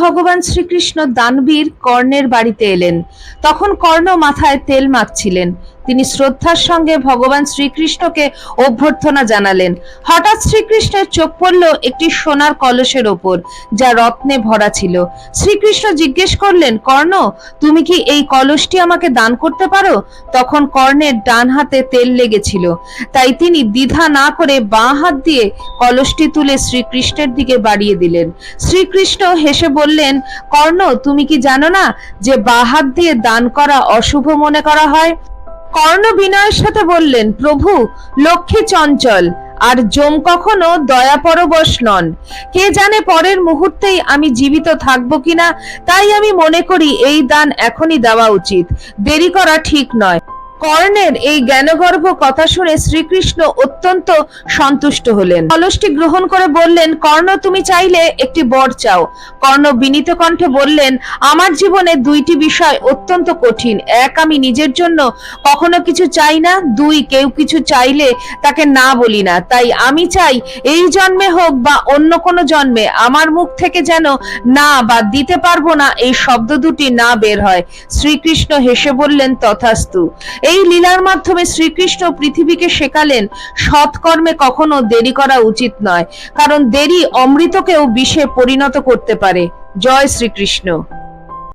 ভগবান শ্রীকৃষ্ণ দানবীর কর্ণের বাড়িতে এলেন। তখন কর্ণ মাথায় তেল মাখছিলেন। তিনি শ্রদ্ধার সঙ্গে ভগবান শ্রীকৃষ্ণকে অভ্যর্থনা জানালেন। হঠাৎ শ্রীকৃষ্ণের চোখ পড়ল একটি সোনার কলসের ওপর, যা রত্নে ভরা ছিল। শ্রীকৃষ্ণ জিজ্ঞেস করলেন, কর্ণ, তুমি কি এই কলসটি আমাকে দান করতে পারো? তখন কর্ণের ডান হাতে তেল লেগেছিল। তাই তিনি দ্বিধা না করে বাঁ হাত দিয়ে কলসটি তুলে শ্রীকৃষ্ণের দিকে বাড়িয়ে দিলেন। শ্রীকৃষ্ণ হেসে বললেন, কর্ণ, তুমি কি জানো না যে বাঁ হাত দিয়ে দান করা অশুভ মনে করা হয়? কর্ণ বিনয়ের সাথে বললেন, প্রভু, লক্ষ্মী চঞ্চল, আর জম কখনো দয়া দয়াপরবশ নন। কে জানে পরের মুহূর্তেই আমি জীবিত থাকব কিনা, তাই আমি মনে করি এই দান এখনই দেওয়া উচিত। দেরি করা ঠিক নয়। কর্ণের এই জ্ঞানগর্ভ কথা শুনে শ্রীকৃষ্ণ অত্যন্ত সন্তুষ্ট হলেন। কলসটি গ্রহণ করে বললেন, কর্ণ, তুমি চাইলে একটি বর চাও। কর্ণ বিনীত কণ্ঠে বললেন, আমার জীবনে দুইটি বিষয় অত্যন্ত কঠিন। এক, আমি নিজের জন্য কখনো কিছু চাই না। দুই, কেউ কিছু চাইলে তাকে না বলি না। তাই আমি চাই, এই জন্মে হোক বা অন্য কোনো জন্মে, আমার মুখ থেকে যেন না বা দিতে পারব না, এই শব্দ দুটি না বের হয়। শ্রীকৃষ্ণ হেসে বললেন, তথাস্তু। এই লীলার মাধ্যমে শ্রীকৃষ্ণ পৃথিবীকে শেখালেন, সৎকর্মে কখনো দেরি করা উচিত নয়, কারণ দেরি অমৃতকেও বিষে পরিণত করতে পারে। জয় শ্রীকৃষ্ণ।